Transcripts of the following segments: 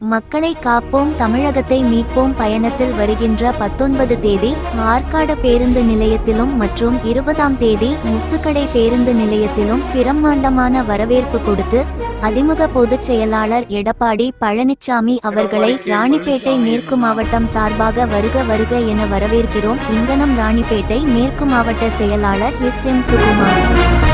மக்களை காப்போம் தமிழகத்தை மீட்போம் பயணத்தில் வருகின்ற பத்தொன்பது தேதி ஆற்காடு பேருந்து நிலையத்திலும் மற்றும் இருபதாம் தேதி முத்துக்கடை பேருந்து நிலையத்திலும் பிரம்மாண்டமான வரவேற்பு கொடுத்து அதிமுக பொதுச் செயலாளர் எடப்பாடி பழனிசாமி அவர்களை ராணிப்பேட்டை மேற்கு மாவட்டம் சார்பாக வருக வருக என வரவேற்கிறோம். இங்கனம் ராணிப்பேட்டை மேற்கு மாவட்ட செயலாளர் எஸ் எம் சுகுமார்.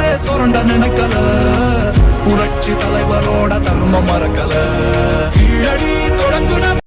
சுரண்ட நினைக்கல. புரட்சி தலைவரோ